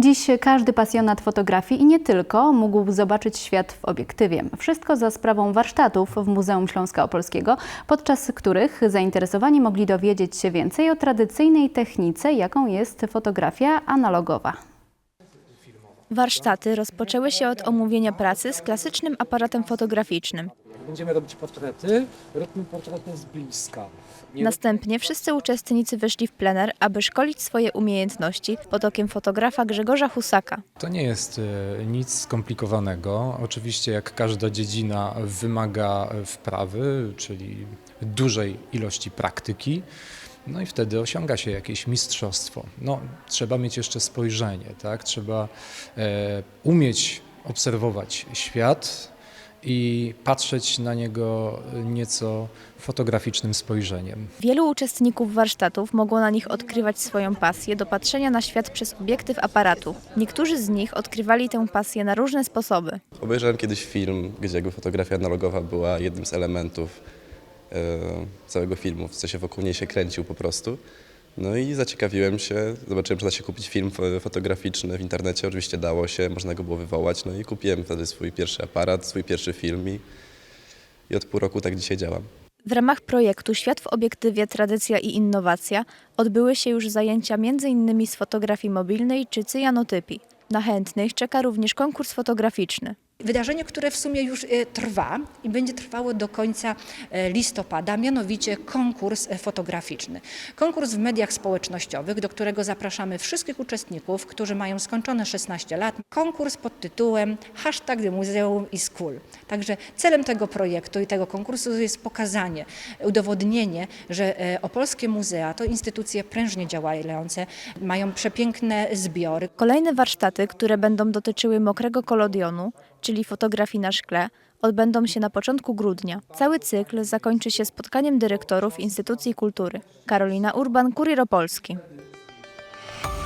Dziś każdy pasjonat fotografii i nie tylko mógł zobaczyć świat w obiektywie. Wszystko za sprawą warsztatów w Muzeum Śląska Opolskiego, podczas których zainteresowani mogli dowiedzieć się więcej o tradycyjnej technice, jaką jest fotografia analogowa. Warsztaty rozpoczęły się od omówienia pracy z klasycznym aparatem fotograficznym. Będziemy robić portrety, róbmy portrety z bliska. Nie Następnie wszyscy uczestnicy wyszli w plener, aby szkolić swoje umiejętności pod okiem fotografa Grzegorza Husaka. To nie jest e, nic skomplikowanego. Oczywiście, jak każda dziedzina, wymaga wprawy, czyli dużej ilości praktyki. No i wtedy osiąga się jakieś mistrzostwo. No, trzeba mieć jeszcze spojrzenie, tak? Trzeba e, umieć obserwować świat i patrzeć na niego nieco fotograficznym spojrzeniem. Wielu uczestników warsztatów mogło na nich odkrywać swoją pasję do patrzenia na świat przez obiektyw aparatu. Niektórzy z nich odkrywali tę pasję na różne sposoby. Obejrzałem kiedyś film, gdzie jakby fotografia analogowa była jednym z elementów e, całego filmu, w co się wokół niej się kręcił po prostu. No i zaciekawiłem się, zobaczyłem, że da się kupić film fo- fotograficzny w internecie, oczywiście dało się, można go było wywołać, no i kupiłem wtedy swój pierwszy aparat, swój pierwszy film i, i od pół roku tak dzisiaj działam. W ramach projektu Świat w obiektywie Tradycja i innowacja odbyły się już zajęcia m.in. z fotografii mobilnej czy cyjanotypii. Na chętnych czeka również konkurs fotograficzny. Wydarzenie, które w sumie już e, trwa i będzie trwało do końca e, listopada, mianowicie konkurs e, fotograficzny. Konkurs w mediach społecznościowych, do którego zapraszamy wszystkich uczestników, którzy mają skończone 16 lat. Konkurs pod tytułem Hashtag Muzeum is Cool. Także celem tego projektu i tego konkursu jest pokazanie, udowodnienie, że opolskie muzea to instytucje prężnie działające, mają przepiękne zbiory, Kolejne warsztaty, które będą dotyczyły mokrego kolodionu, czyli fotografii na szkle, odbędą się na początku grudnia. Cały cykl zakończy się spotkaniem dyrektorów instytucji kultury. Karolina Urban, Kurier Opolski.